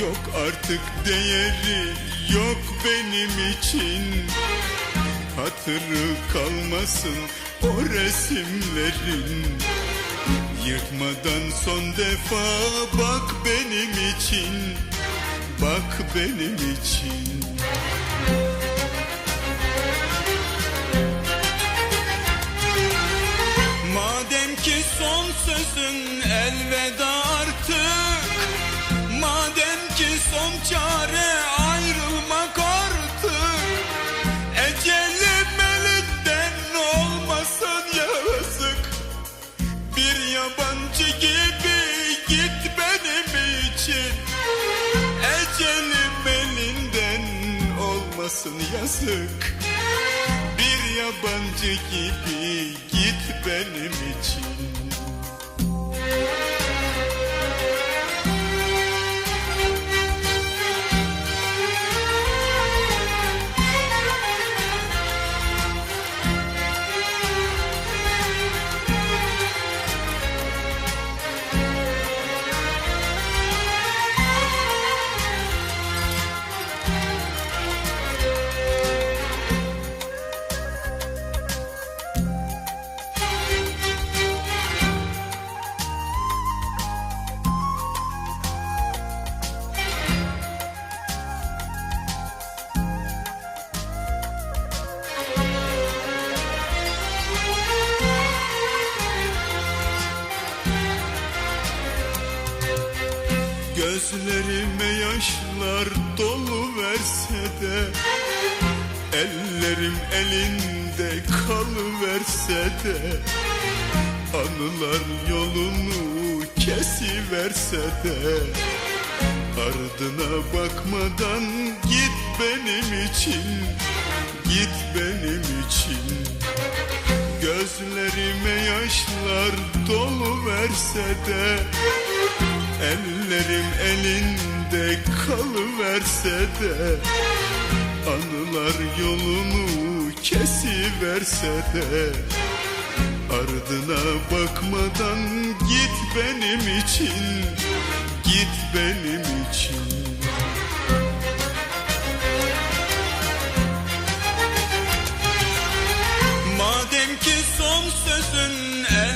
Yok artık değeri yok benim için. Hatırı kalmasın o resimlerin. Yırtmadan son defa bak benim için. Bak benim için. Madem ki son sözün elveda son ayrılmak artık. Ecelim elinden olmasın yazık. Bir yabancı gibi git benim için. Ecelim elinden olmasın yazık. Bir yabancı gibi git benim için Gözlerime yaşlar dolu verse de Ellerim elinde kalıverse de Anılar yolunu kesiverse de Ardına bakmadan git benim için Git benim için. Gözlerime yaşlar dolu verse de Ellerim elinde kalıverse de Anılar yolunu kesiverse de Ardına bakmadan git benim için Git benim için. Madem ki son sözün elveda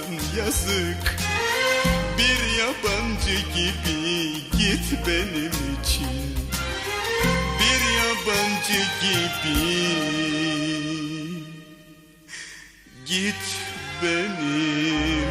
olmasın yazık. Bir yabancı gibi git benim için. Bir yabancı gibi Git benim